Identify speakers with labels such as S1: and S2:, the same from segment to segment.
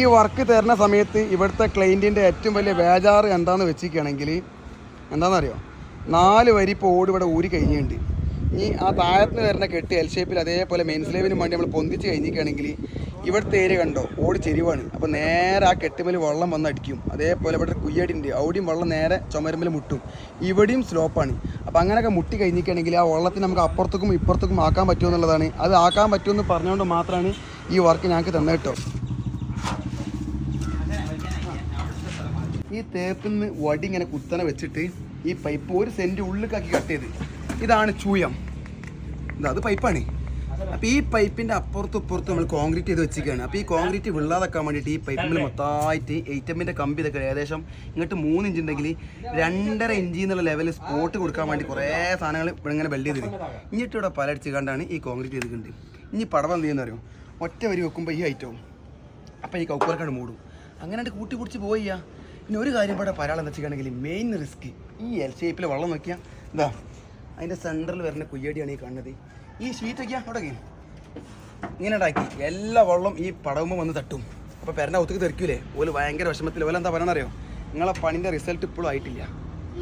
S1: ഈ വർക്ക് തരുന്ന സമയത്ത് ഇവിടുത്തെ ക്ലൈന്റിന്റെ ഏറ്റവും വലിയ വേജാറ് എന്താണെന്ന് വെച്ചിരിക്കുകയാണെങ്കിൽ എന്താണെന്നറിയോ? നാല് വരി ഇപ്പോൾ ഓട് ഇവിടെ ഊരി കഴിഞ്ഞിട്ടുണ്ട്. ഇനി ആ താഴത്തിന് വരുന്ന കെട്ട് എൽ ഷേപ്പിൽ അതേപോലെ മെയിൻ സ്ലേവിനും വേണ്ടി നമ്മൾ പൊന്തിച്ച് കഴിഞ്ഞിരിക്കുകയാണെങ്കിൽ ഇവിടുത്തെ ഏരിയ കണ്ടോ? ഓട് ചെരിവാണ്. അപ്പോൾ നേരെ ആ കെട്ടുമേൽ വെള്ളം വന്ന് അടിക്കും. അതേപോലെ ഇവിടെ കുയ്യടിന്റെ അവിടെയും വെള്ളം നേരെ ചുമരുമ്പിൽ മുട്ടും. ഇവിടെയും സ്ലോപ്പാണ് അപ്പോൾ അങ്ങനെയൊക്കെ മുട്ടി കഴിഞ്ഞിരിക്കുകയാണെങ്കിൽ ആ വെള്ളത്തിന് നമുക്ക് അപ്പുറത്തേക്കും ഇപ്പുറത്തേക്കും ആക്കാൻ പറ്റുമെന്നുള്ളതാണ് അത് ആക്കാൻ പറ്റുമെന്ന് പറഞ്ഞുകൊണ്ട് മാത്രമാണ് ഈ വർക്ക് ഞങ്ങൾക്ക് തന്നെ കേട്ടോ. ഈ തേപ്പിൽ നിന്ന് വടി ഇങ്ങനെ കുത്തനെ വെച്ചിട്ട് ഈ പൈപ്പ് ഒരു സെന്റ് ഉള്ളിലേക്കാക്കി കട്ട് ചെയ്ത്. ഇതാണ് ചൂയം. ഇതാ അത് പൈപ്പാണ്. അപ്പോൾ ഈ പൈപ്പിന്റെ അപ്പുറത്തും ഇപ്പുറത്തും നമ്മൾ കോൺക്രീറ്റ് ചെയ്ത് വെച്ചിരിക്കുകയാണ്. അപ്പോൾ ഈ കോൺക്രീറ്റ് വിള്ളാതാക്കാൻ വേണ്ടിയിട്ട് ഈ പൈപ്പിൽ മൊത്തമായിട്ട് എയ്റ്റമ്മിന്റെ കമ്പി ഇതൊക്കെ ഏകദേശം ഇങ്ങോട്ട് മൂന്ന് ഇഞ്ച് ഉണ്ടെങ്കിൽ രണ്ടര ഇഞ്ച് എന്നുള്ള ലെവലിൽ സ്പോട്ട് കൊടുക്കാൻ വേണ്ടി കുറേ സാധനങ്ങൾ ഇവിടെ ഇങ്ങനെ ബെൽഡ് ചെയ്തിരുന്നു. ഇങ്ങോട്ട് ഇവിടെ പലടിച്ച് കണ്ടാണ് ഈ കോൺക്രീറ്റ് ചെയ്തിട്ടുണ്ട് ഇനി പടവം എന്ത് ചെയ്യുന്ന അറിയോ ഒറ്റ വരി വെക്കുമ്പോൾ ഈ ഐറ്റവും അപ്പോൾ ഈ കൗക്കോലക്കാട് മൂടും. അങ്ങനെ കൂട്ടി പിടിച്ച് പോയില്ല പിന്നെ ഒരു കാര്യം ഇവിടെ പരാളം എന്താ വെച്ചിട്ടുണ്ടെങ്കിൽ മെയിൻ റിസ്ക് ഈ എൽ ഷേപ്പിൽ വെള്ളം നോക്കിയാൽ എന്താ അതിന്റെ സെന്ററിൽ വരുന്ന കുയ്യടിയാണ് ഈ കാണുന്നത്. ഈ ഷീറ്റ് വയ്ക്കുക അവിടെ ഇങ്ങനെ ഉണ്ടാക്കി. എല്ലാ വെള്ളം ഈ പടവുമ്പോൾ വന്ന് തട്ടും. അപ്പോൾ പെരന്റെ ഒത്തുക്ക് തെറിക്കൂലേ? ഓൽ ഭയങ്കര വിഷമത്തിൽ ഓല എന്താ പറയണറിയോ നിങ്ങളെ പണിന്റെ റിസൾട്ട് ഇപ്പോഴും ആയിട്ടില്ല.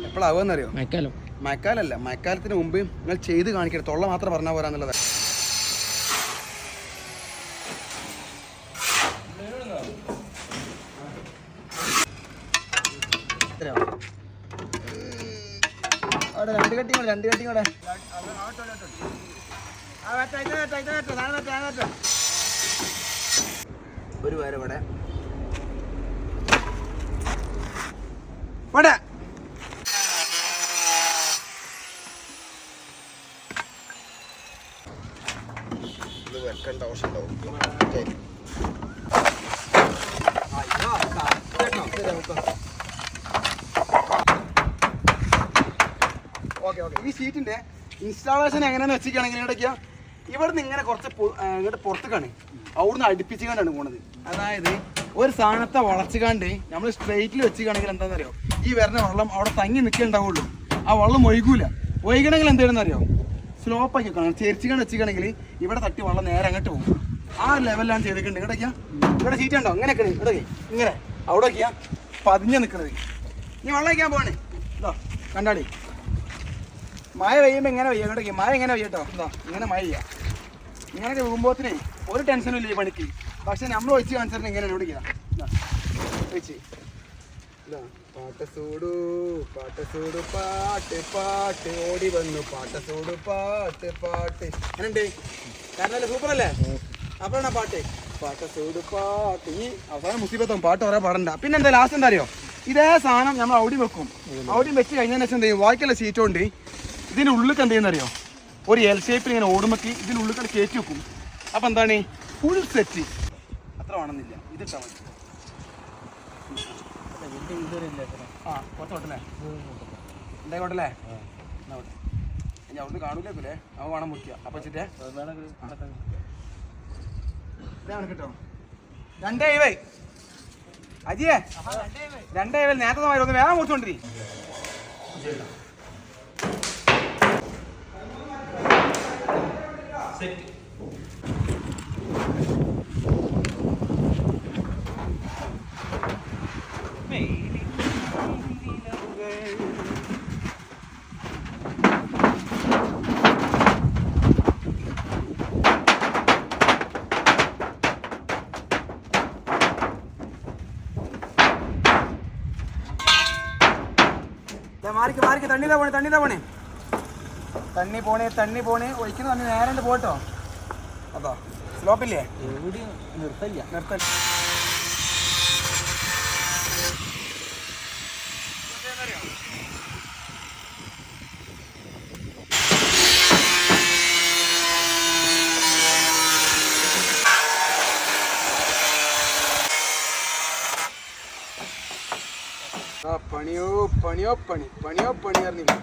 S1: എപ്പോഴാവുമെന്നറിയോ
S2: മഴക്കാലം.
S1: മഴക്കാലല്ല. മഴക്കാലത്തിന് മുമ്പ് നിങ്ങൾ ചെയ്ത് കാണിക്കരുത്. തൊള്ള മാത്രം പറഞ്ഞാൽ പോരാന്നുള്ളത് അവിടെ രണ്ട് കട്ടി കൂടെ രണ്ട് കെട്ടി കൂടെ. ഒരു പേര് ഇവിടെ. ഇവിടെ ഇത് വെക്കേണ്ട ആവശ്യമുണ്ടാവും ഓക്കേ. അയ്യോ, കറക്റ്റ് കേട്ടോ. ശരി, വെക്കാം. ഷീറ്റിന്റെ ഇൻസ്റ്റാളേഷൻ എങ്ങനെയാന്ന് വെച്ചിരിക്കുകയാണെങ്കിൽ ഇവിടെ ഇവിടുന്ന് ഇങ്ങനെ കുറച്ച് ഇങ്ങോട്ട് പുറത്തേക്കാണ്. അവിടുന്ന് അടുപ്പിച്ചുകൊണ്ടാണ് പോണത്. അതായത് ഒരു സാധനത്തെ വളച്ചുകാണ്ട് നമ്മൾ സ്ട്രെയിറ്റിൽ വെച്ചിരിക്കുകയാണെങ്കിൽ എന്താണെന്നറിയോ? ഈ വരുന്ന വെള്ളം അവിടെ തങ്ങി നിൽക്കണ്ടാവുള്ളൂ ആ വെള്ളം ഒഴുകൂല. ഒഴുകണമെങ്കിൽ എന്താണെന്നറിയോ സ്ലോപ്പ് ആക്കി വെക്കണം. ചെരിച്ചുകൊണ്ട് വെച്ചിരിക്കുകയാണെങ്കിൽ ഇവിടെ തട്ടി വെള്ളം നേരെ അങ്ങോട്ട് പോകും. ആ ലെവലിലാണ് ചെയ്തിട്ടുണ്ട് ഇവിടേക്കാ ഇവിടെ സീറ്റ് ഉണ്ടോ? ഇങ്ങനെയൊക്കെ ഇവിടെ ഇങ്ങനെ. അവിടെ ഒക്കെയാ പതിഞ്ഞ് നിൽക്കുന്നത് ഇനി വെള്ളം വയ്ക്കാൻ പോകണേ കണ്ടാടി മഴ പെയ്യുമ്പോൾ ഇങ്ങനെ പെയ്യാം. കേട്ടോ മഴ ഇങ്ങനെ പെയ്യട്ടോ എന്താ ഇങ്ങനെ മഴ ചെയ്യാം ഇങ്ങനെയൊക്കെ വീകുമ്പോത്തിനേ ഒരു ടെൻഷനും ഇല്ല ഈ പണിക്ക്. പക്ഷെ നമ്മൾ ഒഴിച്ച് കാണിച്ചിട്ട് ഇങ്ങനെ ഒഴിച്ച്. പാട്ടസൂടു പാട്ടസൂടു പാട്ട് പാട്ട് ഓടി വന്നു. പാട്ടസൂടു പാട്ട് പാട്ട്. എങ്ങനെയുണ്ട് കാരണം സൂപ്പർ അല്ലേ അപ്പോഴാണ് പാട്ട്. പാട്ടസൂടു പാട്ട്. ഈ അവസാനം മുസീബത്തും പാട്ട് പറയാൻ പാടണ്ട. പിന്നെ എന്താ ലാസ്റ്റ് എന്താ അറിയോ? ഇതേ സാധനം നമ്മൾ ഔടി വെക്കും. ഔടി വെച്ച് കഴിഞ്ഞതിന് ശേഷം എന്ത് ചെയ്യും? സീറ്റ് കൊണ്ട്? ഇതിന്റെ ഉള്ളിൽ എന്ത് ചെയ്യുന്നറിയോ ഒരു എൽ ഷേപ്പിൽ ഇങ്ങനെ ഓടുമക്കി ഇതിന്റെ ഉള്ളിൽ കയറ്റി വെക്കും. അപ്പം എന്താണ്? ഫുൾ സെറ്റ് അത്ര വേണമെന്നില്ല. ഇതിട്ടാ മതി. ആ കുറച്ച് കോട്ടല്ലേ? എന്തായി കോട്ടല്ലേ? എന്നാ കോട്ടെ. ഇനി അവിടുന്ന് കാണൂലേക്കൂലേ അവ വേണം മുറിക്കുക അപ്പം വെച്ചിട്ടേ? ഇതാണ് കേട്ടോ രണ്ടേ ഇവേ. അജിയേ. രണ്ടേ ഇവൽ നേരത്തെ വേഗം മുറിച്ചോണ്ടിരി. मार के मार के तंडी दबाने तंडी दबाने। തണ്ണി പോണേ തണ്ണി പോണേ. ഒഴിക്കുന്ന തണ്ണി നേരെ പോട്ടോ. അതോ സ്ലോപ്പില്ലേ?
S2: എവിടെയും നിർത്തല്ല.
S1: നിർത്തൽ ആ പണിയോ പണിയോ പണി. പണിയോ പണി അറിഞ്ഞില്ല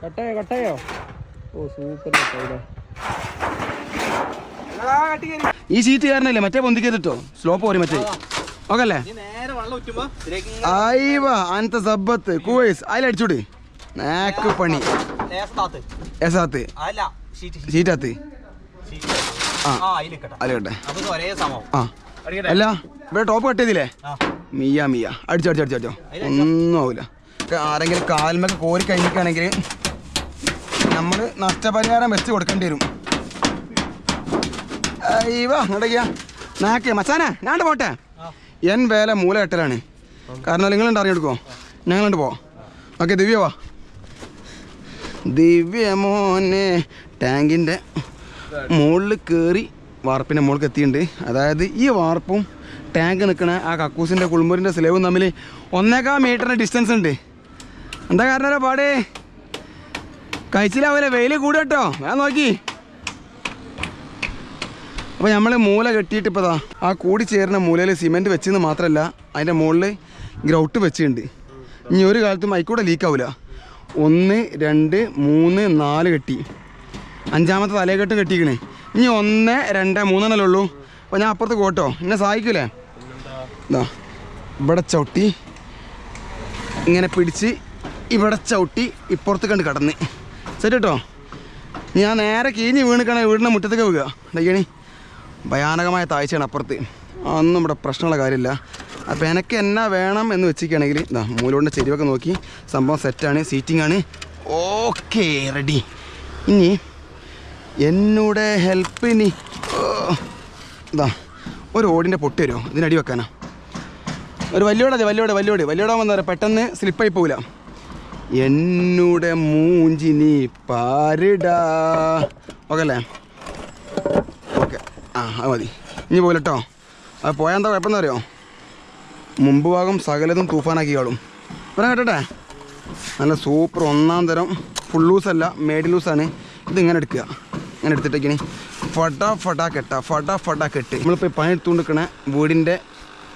S2: കട്ടായോ കട്ടയോ? ഓ സൂപ്പർ
S1: ഈ സീറ്റ് കാരണല്ലേ മറ്റേ പൊന്തിക്കരുതോ സ്ലോപ്പ് പോരി മറ്റേ. ഓക്കെ അല്ലേ
S2: നേരെ വെള്ളം ഉറ്റുമ്പോ
S1: അയ്യവ അനത്തെ സബത്ത് കുവൈസ് അതിലടിച്ചൂടെ നാക്ക് പണി. എസാത്ത്
S2: സീറ്റാത്ത്
S1: അല്ലെ ഇവിടെ ടോപ്പ് കട്ട്. ചെയ്തില്ലേ
S2: ആ.
S1: മിയ മിയ. അടിച്ചോ അടിച്ചോ അടിച്ചോ ഒന്നും ആവില്ല ആരെങ്കിലും കാൽമൊക്കെ കോരി കഴിഞ്ഞിട്ടാണെങ്കിൽ നമ്മൾ നഷ്ടപരിഹാരം വെച്ച് കൊടുക്കേണ്ടി വരും. അയ്യോ അങ്ങോട്ടേക്കാ നാക്കേ മച്ചാനെ ഞാണ്ട് പോട്ടെ. എൻ വേല മൂല കെട്ടലാണ് കാരണം നിങ്ങളുണ്ട് അറിഞ്ഞെടുക്കോ ഞങ്ങളുണ്ട് പോ ഓക്കെ ദിവ്യ വാ. ദിവ്യ മോനെ ടാങ്കിന്റെ മുകളിൽ കയറി വാർപ്പിന്റെ മുകളിൽ എത്തിയിട്ടുണ്ട്. അതായത് ഈ വാർപ്പും ടാങ്ക് നിൽക്കണ ആ കക്കൂസിന്റെ കുളിമുറിന്റെ സ്ലേവും തമ്മിൽ ഒന്നേക്കാ മീറ്ററിന്റെ ഡിസ്റ്റൻസ് ഉണ്ട്. എന്താ കാരണം പാടേ? കഴിച്ചില്ലാവൂലേ വെയിൽ കൂടുക കേട്ടോ. ഞാൻ നോക്കി. അപ്പോൾ നമ്മൾ മൂല കെട്ടിയിട്ട് ഇപ്പോൾ ആ കൂടി ചേരുന്ന മൂലയിൽ സിമെന്റ് വെച്ചെന്ന് മാത്രമല്ല അതിന്റെ മുകളിൽ ഗ്രൗട്ട് വെച്ചിട്ടുണ്ട്. ഇനി ഒരു കാലത്തും അതിക്കൂടെ ലീക്കാവില്ല ഒന്ന് രണ്ട് മൂന്ന് നാല് കെട്ടി. അഞ്ചാമത്തെ തലയെക്കെട്ട് കെട്ടിക്കണേ. ഇനി ഒന്ന് രണ്ട് മൂന്നെണ്ണല്ലേ ഉള്ളൂ. അപ്പോൾ ഞാൻ അപ്പുറത്ത് കോട്ടോ എന്നെ സഹായിക്കൂലേ? ഇതാ ഇവിടെ ചവിട്ടി ഇങ്ങനെ പിടിച്ച് ഇവിടെ ചവിട്ടി ഇപ്പുറത്ത് കണ്ട് കടന്ന്. ശരി കേട്ടോ ഞാൻ നേരെ കീഞ്ഞ് വീണിക്കണേ വീടിന്റെ മുറ്റത്തേക്ക് വീഴുക എന്തൊക്കെയാണ് ഭയാനകമായ താഴ്ചയാണ് അപ്പുറത്ത്. അതൊന്നും ഇവിടെ പ്രശ്നമുള്ള കാര്യമില്ല. അപ്പോൾ എനിക്ക് എന്നാ വേണം എന്ന് വെച്ചിരിക്കുകയാണെങ്കിൽ ഇതാ മൂലോടിന്റെ ചെരിവൊക്കെ നോക്കി. സംഭവം സെറ്റാണ് സീറ്റിംഗ് ആണ്. ഓക്കെ റെഡി ഇനി എന്നോട് ഹെൽപ്പിനി ഇതാ ഒരു ഓടിന്റെ പൊട്ടി വരുമോ? ഇതിനടി വെക്കാനാ. ഒരു വലിയോടെ വലിയോടെ വലിയോട് എന്താ പെട്ടെന്ന് സ്ലിപ്പായി പോവില്ല. എന്നൂടെ മൂഞ്ചി നീ പാരിടാ. ഓക്കെ അല്ലേ ഓക്കെ. ആ അത് മതി. ഇനി പോലെ കേട്ടോ അത് പോയാൽ എന്താ കുഴപ്പമെന്ന് അറിയോ മുമ്പ് ഭാഗം സകലതും തൂഫാനാക്കി കാണും. പറയാൻ കേട്ടെ നല്ല സൂപ്പർ ഒന്നാം തരം ഫുൾ ലൂസല്ല മേഡ് ലൂസാണ് ഇതിങ്ങനെ എടുക്കുക. ഇങ്ങനെ എടുത്തിട്ടേക്കിനി ഫടാ ഫടാ കെട്ട ഫടാ ഫടാ കെട്ട്. നമ്മളിപ്പോൾ പണി എടുത്തുകൊണ്ട് നിൽക്കണ വീടിന്റെ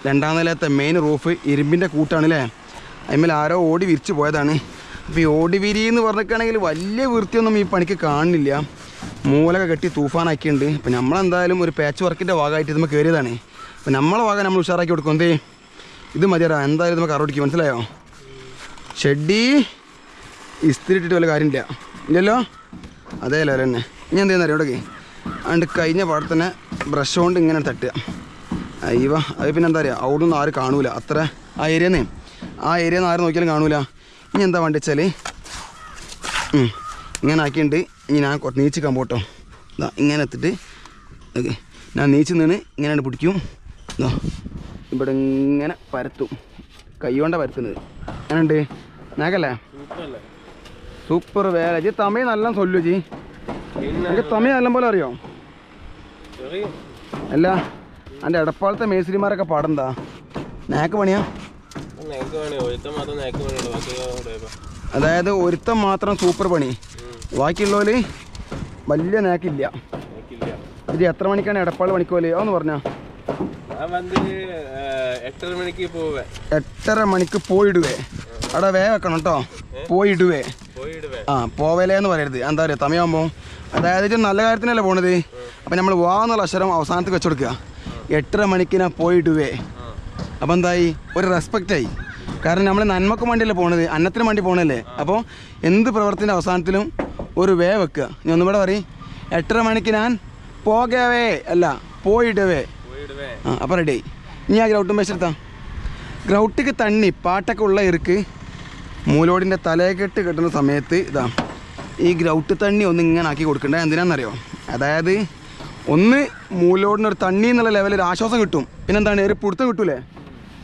S1: രണ്ടാം നിലത്തെ മെയിൻ റൂഫ് ഇരുമ്പിന്റെ കൂട്ടാണല്ലേ അതിന്മേൽ ആരോ ഓടി വിരിച്ച് പോയതാണ്. അപ്പോൾ ഈ ഓടിവിരി എന്ന് പറഞ്ഞിട്ടാണെങ്കിൽ വലിയ വൃത്തിയൊന്നും ഈ പണിക്ക് കാണുന്നില്ല. മൂലൊക്കെ കെട്ടി തൂഫാനാക്കിയിട്ടുണ്ട്. അപ്പോൾ നമ്മളെന്തായാലും ഒരു പാച്ച് വർക്കിന്റെ ഭാഗമായിട്ട് നമ്മൾ കയറിയതാണ് അപ്പോൾ നമ്മളെ ഭാഗം നമ്മൾ ഉഷാറാക്കി കൊടുക്കും. എന്തേ? ഇത് മതിയടാ. എന്തായാലും നമുക്ക് അറുപടിക്കും മനസ്സിലായോ? ഷെഡി ഇസ്തിരി ഇട്ടിട്ട് വല്ല കാര്യമില്ല. ഇല്ലല്ലോ? അതേ അല്ലേ തന്നെ. ഇനി എന്തെയ്യുന്ന അറിയോ അണ്ട് അതുകൊണ്ട് കഴിഞ്ഞ പാടെ തന്നെ ബ്രഷ് കൊണ്ട് ഇങ്ങനെ തട്ടുക. അയ്യോ അത് പിന്നെ എന്താ പറയുക? അവിടെ നിന്ന് ആരും കാണൂല. അത്ര ആ ഏരിയന്നേ ആ ഏരിയ നിന്ന് ആരും നോക്കിയാലും കാണൂല. ഇനി എന്താ വേണ്ടത് വെച്ചാൽ ഇങ്ങനെ ആക്കിയിട്ടുണ്ട് ഇനി ഞാൻ കുറച്ച് കമ്പോട്ടോ പോട്ടോ. ഇതാ ഇങ്ങനെ എത്തിട്ട് ഓക്കെ ഞാൻ നീച്ച് നിന്ന് ഇങ്ങനെ പിടിക്കും. ഇതാ ഇവിടെ ഇങ്ങനെ പരത്തും. കൈ കൊണ്ടാണ് പരത്തുന്നത്. അങ്ങനെയുണ്ട് നാക്കല്ലേ സൂപ്പർ വേല ജി തമിഴ് നല്ല സൊല്ലു ജി എനിക്ക് തമിഴ് നല്ല പോലെ അറിയോ? അല്ല എന്റെ എടപ്പാളത്തെ മേസ്ത്രിമാരൊക്കെ പാടെന്താ? നാക്ക് പണിയാ? അതായത് ഒരുത്തം മാത്രം സൂപ്പർ പണി. ബാക്കിയുള്ളവര് വലിയ നാക്കില്ല ഇത് എത്ര മണിക്കാണ് എടപ്പാൾ പണിക്കോൽ? എന്ന് പറഞ്ഞാ.
S3: എട്ടര മണിക്ക്
S1: പോയിടുവേ. അവിടെ വേ വെക്കണം കേട്ടോ. പോയിടുവേ. ആ പോവലേ എന്ന് പറയരുത്. എന്താ പറയുക തമയാകുമ്പോൾ അതായത് നല്ല കാര്യത്തിനല്ലേ പോണത്? അപ്പം നമ്മൾ വാ എന്നുള്ള അക്ഷരം അവസാനത്തേക്ക് വെച്ചു കൊടുക്കുക. എട്ടര മണിക്ക് ഞാൻ പോയിടുവേ. അപ്പം എന്തായി? ഒരു റെസ്പെക്റ്റ് ആയി. കാരണം നമ്മൾ നന്മക്കും വേണ്ടിയല്ലേ പോണത് അന്നത്തിന് വേണ്ടി പോണല്ലേ അപ്പോൾ എന്ത് പ്രവർത്തിന്റെ അവസാനത്തിലും ഒരു വേ വെക്കുക. ഞാൻ ഒന്നുകൂടെ പറയും. എട്ടര മണിക്ക് ഞാൻ പോകവേ അല്ല പോയിടവേ. ആ അപ്പം റെഡി ഇനി ആ ഗ്രൗട്ടും വെച്ചെടുത്താം ഗ്രൗട്ടിക്ക് തണ്ണി പാട്ടൊക്കെ ഉള്ള ഇറുക്ക് മൂലോടിന്റെ തലയെക്കെട്ട് കെട്ടുന്ന സമയത്ത് ഇതാ ഈ ഗ്രൗട്ട് തണ്ണി ഒന്ന് ഇങ്ങനെ ആക്കി കൊടുക്കണ്ടേ? എന്തിനാണെന്നറിയോ അതായത് ഒന്ന് മൂലോടിനൊരു തണ്ണി എന്നുള്ള ലെവലിൽ ഒരു ആശ്വാസം കിട്ടും. പിന്നെന്താണ്? ഒരു പിടുത്തം കിട്ടൂലേ?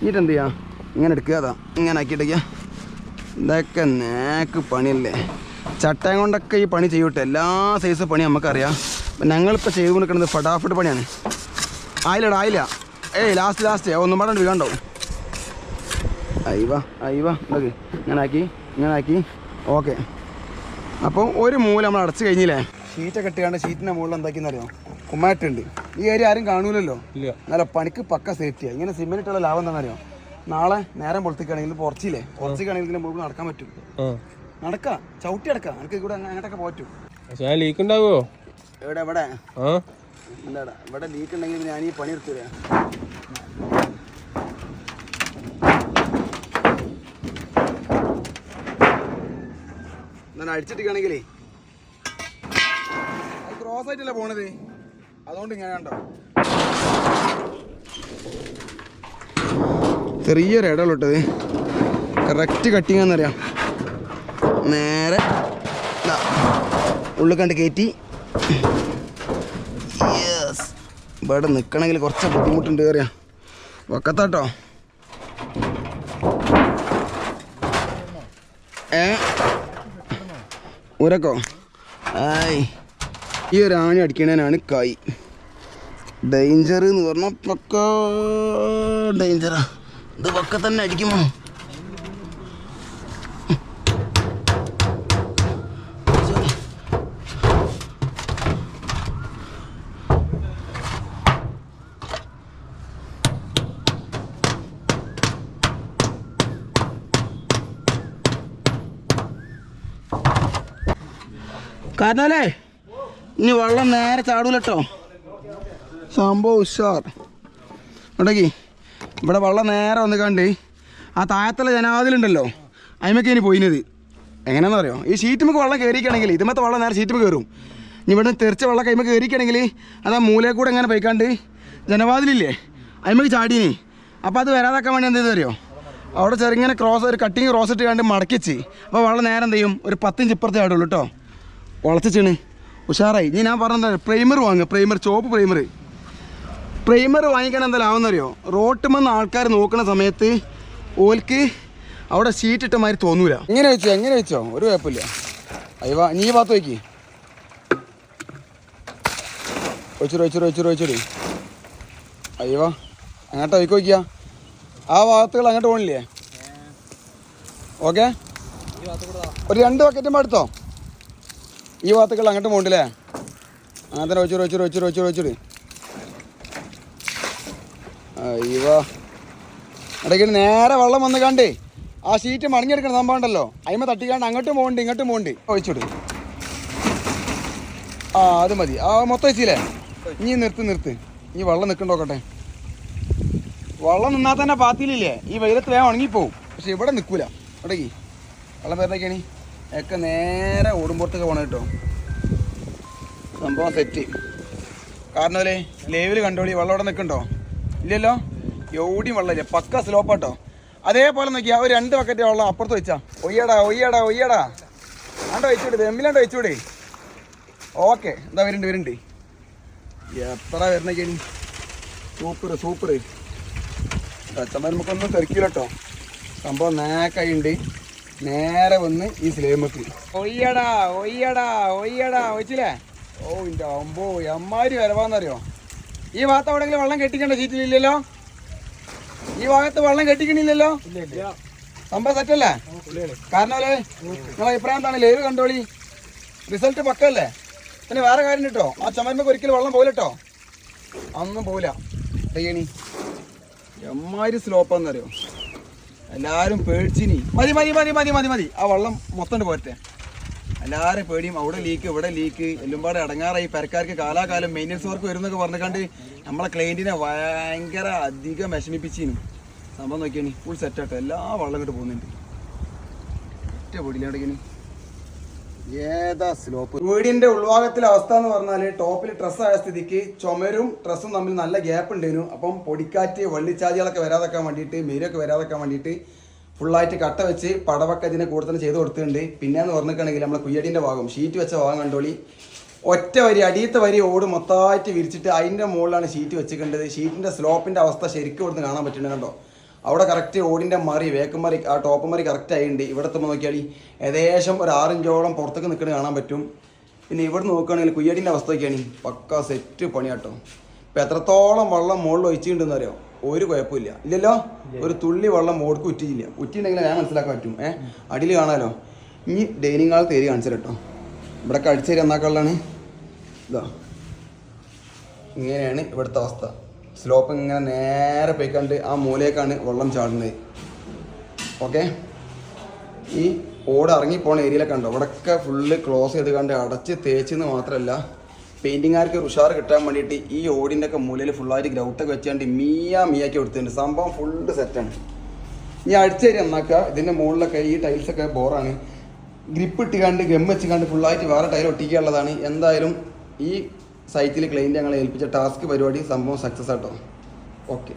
S1: എന്നിട്ട് എന്ത് ചെയ്യുക ഇങ്ങനെ എടുക്കുക അതാ. ഇങ്ങനെ ആക്കിയിട്ടേക്കുക ഇതൊക്കെ നേക്ക് പണിയല്ലേ? ചട്ടയം കൊണ്ടൊക്കെ ഈ പണി ചെയ്യൂട്ടെ. എല്ലാ സൈസ് പണി നമുക്കറിയാം. ഞങ്ങളിപ്പോൾ ചെയ്തു കൊടുക്കുന്നത് ഫടാഫട്ട് പണിയാണ്. ആയില്ലടാ ആയില്ല. ഏയ് ലാസ്റ്റ് ലാസ്റ്റ് ഒന്നും പാടാണ്ട് വീണ്ടോ അയ്യവാ അയ്യവാ ഇതൊക്കെ ഇങ്ങനെ ആക്കി ഇങ്ങനെ ആക്കി. ഓക്കെ. അപ്പോൾ ഒരു മൂല നമ്മൾ അടച്ചു കഴിഞ്ഞില്ലേ? ഷീറ്റൊക്കെ ഇട്ടുകൊണ്ട് ഷീറ്റിന്റെ മുകളിൽ എന്താക്കിയെന്നറിയോ? കുമ്മായിട്ടുണ്ട്. ഈ ഏരിയ ആരും കാണൂലല്ലോ?
S3: ഇല്ല.
S1: നല്ല പണിക്ക് പക്ക സേഫ്റ്റിയാണ് ഇങ്ങനെ സിമെന്റ് ഇട്ടുള്ള ലാഭം എന്താണെന്നറിയോ? നാളെ നേരം പൊളിച്ചിക്കുകയാണെങ്കിൽ പുറച്ചില്ലേ? പുറച്ചിക്കാണെങ്കിൽ ഇതിന്റെ മുഴുവൻ നടക്കാൻ പറ്റും. നടക്കാം. ചവിട്ടി അടക്കാം എനിക്ക് ഇവിടെ അങ്ങോട്ടൊക്കെ പറ്റും.
S3: പക്ഷേ ലീക്ക് ഉണ്ടാവോ
S1: എവിടെ എവിടെ? എന്താടാ? ഇവിടെ ലീക്ക് ഉണ്ടെങ്കിൽ ഞാൻ ഈ പണി എടുത്തു തരാം എന്നാൽ അടിച്ചിട്ടിരിക്കുകയാണെങ്കിലേ ക്രോസ് ആയിട്ടല്ലേ പോണത്? അതുകൊണ്ട് ഇങ്ങനെ കണ്ടോ? ചെറിയൊരു ഇടമുള്ളത് കറക്റ്റ് കട്ടിങ് എന്നറിയാം നേരെ ഉള്ളിൽ കണ്ട് കയറ്റി യെസ് ഇവിടെ നിൽക്കണമെങ്കിൽ കുറച്ച് ബുദ്ധിമുട്ടുണ്ട് അറിയാം. വക്കത്താട്ടോ. ഏ? ഉരക്കോ ആയ്. ഈ ഒരു ആണി അടിക്കണേനാണ് കായ് ഡേഞ്ചർ എന്ന് പറഞ്ഞാൽ പക്ക ഡേഞ്ചറാ ഇത് ഒക്കെ തന്നെ അടിക്കുമോ? കാരണല്ലേ ഇനി വെള്ളം നേരെ ചാടൂലട്ടോ. സംഭവം ഉഷാർ. ഉണ്ടെങ്കി. ഇവിടെ വെള്ളം നേരെ വന്ന് കണ്ട് ആ താഴത്തുള്ള ജനാതിലുണ്ടല്ലോ അതിമൊക്കെ ഇനി പോയിനത് എങ്ങനെയാണെന്ന് അറിയോ? ഈ ഷീറ്റുമൊക്കെ വെള്ളം കയറിക്കണമെങ്കിൽ ഇതുമത്തെ വെള്ളം നേരെ ഷീറ്റുമ്പോൾ കയറും. ഇനി ഇവിടെ തെറിച്ച വെള്ളം കൈമ കയറിക്കണമെങ്കിൽ അത് ആ മൂലയിൽ കൂടെ എങ്ങനെ പോയിക്കാണ്ട് ജനവാതിലില്ലേ അതിമൊക്കെ ചാടിയേ അപ്പോൾ അത് വരാതാക്കാൻ വേണ്ടി എന്ത് ചെയ്തു അറിയോ? അവിടെ ചെറുങ്ങനെ ക്രോസ് ഒരു കട്ടിങ് ക്രോസ് ഇട്ട് കണ്ട് മടക്കിച്ച് അപ്പോൾ വെള്ളം നേരെ എന്ത് ചെയ്യും? ഒരു പത്തിഞ്ച് ഇപ്പുറത്തേ ആടുള്ളൂ കേട്ടോ വളച്ചിച്ചിണ്. ഉഷാറായി. ഇനി ഞാൻ പറഞ്ഞത് പ്രൈമർ വാങ്ങുക പ്രൈമർ ചോപ്പ് പ്രൈമർ പ്രൈമർ വാങ്ങിക്കാൻ എന്തായാലും ആവുന്നറിയോ റോട്ടുമെന്ന് ആൾക്കാർ നോക്കുന്ന സമയത്ത് ഓൽക്ക് അവിടെ സീറ്റ് ഇട്ട മാതിരി തോന്നൂല. എങ്ങനെ വെച്ചോ? എങ്ങനെ വെച്ചോ? ഒരു കുഴപ്പമില്ല. അയ്യവാ നീ ഭാഗത്ത് വയ്ക്കി ഒഴിച്ചോട് ഒഴിച്ചോട് ഒഴിച്ചോട് ഒഴിച്ചോട്. അയ്യവാ അങ്ങോട്ട് വയ്ക്ക് വയ്ക്കുക ആ ഭാഗത്തുകൾ അങ്ങോട്ട് പോകണില്ലേ ഓക്കെ? ഒരു രണ്ട് ബക്കറ്റും എടുത്തോ. ഈ ഭാഗത്തുകൾ അങ്ങോട്ട് പോകണ്ടല്ലേ അങ്ങനെ തന്നെ ഒഴിച്ചോട് ഒഴിച്ചോട് ഒഴിച്ചോട് ഒഴിച്ചോട്. അയ്യോ. ഇടയ്ക്ക് നേരെ വെള്ളം വന്ന് കണ്ടേ. ആ ഷീറ്റ് മടങ്ങിയെടുക്കണം സംഭവം അതിമ തട്ടിക്കാണ്ട് അങ്ങോട്ടും പോകണ്ട് ഇങ്ങോട്ടും പോകണ്ട്. ഒഴിച്ചുവിട് ആ അത് മതി. ആ മൊത്തം വെച്ചില്ലേ ഇനി നിർത്ത് നിർത്ത്. ഇനി വെള്ളം നിൽക്കണ്ടോക്കട്ടെ വെള്ളം നിന്നാൽ തന്നെ പാത്തിയിലില്ലേ? ഈ വെയിലത്ത് വേഗം ഉണങ്ങിപ്പോവും. പക്ഷെ ഇവിടെ നിൽക്കൂല. ഇടയ്ക്ക് വെള്ളം വരുന്നൊക്കെയാണ് ഒക്കെ നേരെ ഓടുമ്പോഴത്തേക്ക് പോകണം കേട്ടോ. സംഭവം സെറ്റ് കാരണം അല്ലേ? ലേവിൽ കണ്ടോളി വെള്ളം അവിടെ നിൽക്കണ്ടോ? ഇല്ലല്ലോ? എവിടെയും വെള്ളമില്ല. പക്ക സ്ലോപ്പാട്ടോ അതേപോലെ നോക്കിയാ ഒരു രണ്ട് ബക്കറ്റ് വെള്ളം അപ്പുറത്ത് വെച്ചാ. ഒയ്യടാ ഒയ്യടാ ഒയ്യടാ. ആണ്ടോ വെച്ചൂടെ എമ്മിലാണ്ടോ വെച്ചൂടെ? ഓക്കെ എന്താ വരുന്നുണ്ട് വരുന്നുണ്ട് എത്ര വരുന്നൊക്കെയാണ് സൂപ്പർ സൂപ്പർ അച്ഛന്മാർ നമുക്കൊന്നും തെറിക്കില്ല കേട്ടോ സംഭവം നേക്കായുണ്ട്. നേരെ വന്ന് ഈ സ്ലേമക്ക്. ഒയ്യടാ ഒയ്യടാ ഒയ്യടാ. ഒച്ചില്ലേ ഓ ഇന്റെ അമ്പോ എമ്മാരി വരവാന്നറിയോ? ഈ ഭാഗത്ത് എവിടെയെങ്കിലും വെള്ളം കെട്ടിക്കണ്ട സീറ്റിലില്ലല്ലോ ഈ ഭാഗത്ത് വെള്ളം കെട്ടിക്കണില്ലല്ലോ? സംഭവം സെറ്റല്ലേ കാരണം അല്ലേ? നിങ്ങളെ അഭിപ്രായം എന്താണ്? ലൈവ് കണ്ടോളി. റിസൾട്ട് പക്കല്ലേ പിന്നെ വേറെ കാര്യം കേട്ടോ ആ ചമരമ്പക്ക് ഒരിക്കലും വെള്ളം പോലെട്ടോ അന്നും പോവില്ല. ചെയ്യണി? എമ്മാരി സ്ലോപ്പാന്നറിയോ എല്ലാരും പേടിച്ചിനി. മതി മതി മതി മതി മതി മതി. ആ വെള്ളം മൊത്തം പോരട്ടെ. എല്ലാരും പേടിയും അവിടെ ലീക്ക് ഇവിടെ ലീക്ക് എല്ലുംപാട് അടങ്ങാറായി. പെരക്കാർക്ക് കാലാകാലം മെയിന്റനൻസ് വർക്ക് വരുന്നൊക്കെ പറഞ്ഞുകൊണ്ട് നമ്മളെ ക്ലയന്റിനെ ഭയങ്കര അധികം വിഷമിപ്പിച്ചിരുന്നു സംഭവം നോക്കിയാണ് ഫുൾ സെറ്റാട്ടോ എല്ലാ വെള്ളം ഇങ്ങോട്ട് പോകുന്നുണ്ട് ഒറ്റ പൊടിയിലടക്കണി ഏതാ സ്ലോപ്പ് വീടിന്റെ ഉൾഭാഗത്തിലെ അവസ്ഥ എന്ന് പറഞ്ഞാൽ ടോപ്പിൽ ഡ്രസ് ആയ സ്ഥിതിക്ക് ചുമരും ഡ്രസ്സും തമ്മിൽ നല്ല ഗ്യാപ്പ് ഉണ്ടായിരുന്നു അപ്പം പൊടിക്കാറ്റ് വള്ളിച്ചാതികളൊക്കെ വരാതെക്കാൻ വേണ്ടിയിട്ട് മെരുമൊക്കെ വരാതെക്കാൻ വേണ്ടിയിട്ട് ഫുള്ളായിട്ട് കട്ട വെച്ച് പടവൊക്കെ ഇതിനെ കൂടുതൽ ചെയ്ത് കൊടുത്തിട്ടുണ്ട്. പിന്നെ എന്ന് പറഞ്ഞിട്ടുണ്ടെങ്കിൽ നമ്മളെ കുയ്യടിന്റെ ഭാഗം ഷീറ്റ് വെച്ച ഭാഗം കണ്ടോളി. ഒറ്റ വരി അടിയത്തെ വരി ഓട് മൊത്തമായിട്ട് വിരിച്ചിട്ട് അതിന്റെ മുകളിലാണ് ഷീറ്റ് വെച്ചിട്ടുണ്ടത് ഷീറ്റിന്റെ സ്ലോപ്പിന്റെ അവസ്ഥ ശരിക്കും ഇവിടുന്ന് കാണാൻ പറ്റുന്നുണ്ട് കണ്ടോ? അവിടെ കറക്റ്റ് ഓടിന്റെ മറി വേക്കും മറി ആ ടോപ്പ് മറി കറക്റ്റ് ആയിട്ടുണ്ട്. ഇവിടുത്തെ നോക്കിയാൽ ഏകദേശം ഒരു ആറിഞ്ചോളം പുറത്തേക്ക് നിൽക്കുന്നത് കാണാൻ പറ്റും. പിന്നെ ഇവിടെ നോക്കുകയാണെങ്കിൽ കുയ്യടിന്റെ അവസ്ഥയൊക്കെയാണ്. പക്ക സെറ്റ് പണിയാട്ടോ. ഇപ്പം എത്രത്തോളം വെള്ളം മുകളിൽ ഒഴിച്ചിട്ടുണ്ടെന്ന് അറിയോ ഒരു കുഴപ്പമില്ല. ഇല്ലല്ലോ? ഒരു തുള്ളി വെള്ളം മോൾക്ക് ഉറ്റിയില്ല. ഉറ്റിണ്ടെങ്കിൽ ഞാൻ മനസ്സിലാക്കാൻ പറ്റും. ഏഹ് അടിയിൽ കാണാലോ? ഇനി ഡൈനിങ് ഹാൾ തേരി കാണിച്ചു കേട്ടോ. ഇവിടെ കഴിച്ചു തരി എന്നാക്കാളാണ് ഇതാ. ഇങ്ങനെയാണ് ഇവിടുത്തെ അവസ്ഥ. സ്ലോപ്പ് ഇങ്ങനെ നേരെ പോയിക്കണ്ട് ആ മൂലയേക്കാണ് വെള്ളം ചാടുന്നത്. ഓക്കെ? ഈ ഓട് പോണ ഏരിയയിലൊക്കെ ഉണ്ടോ? ഇവിടെയൊക്കെ ഫുള്ള് ക്ലോസ് ചെയ്ത് കണ്ട് അടച്ച് തേച്ചെന്ന് മാത്രമല്ല പെയിന്റിങ്ങാർക്ക് ഉഷാർ കിട്ടാൻ വേണ്ടിയിട്ട് ഈ ഓടിന്റെ ഒക്കെ മൂലയിൽ ഫുള്ളായിട്ട് ഗ്രൗത്തൊക്കെ വെച്ചാണ്ട് മീയാ മീയാക്കി കൊടുത്തിട്ടുണ്ട്. സംഭവം ഫുള്ള് സെറ്റാണ് ഇനി അടിച്ചേരി നന്നാക്കുക ഇതിന്റെ മുകളിലൊക്കെ ഈ ടൈൽസൊക്കെ ബോറാണ്. ഗ്രിപ്പ് ഇട്ടുകാണ്ട് ഗം വെച്ചുകാണ്ട് ഫുള്ളായിട്ട് വേറെ ടൈൽ ഒട്ടിക്കാനുള്ളതാണ്. എന്തായാലും ഈ സൈറ്റിൽ ക്ലൈന്റ് ഞങ്ങളെ ഏൽപ്പിച്ച ടാസ്ക് പരിപാടി സംഭവം സക്സസ് ആട്ടോ. ഓക്കെ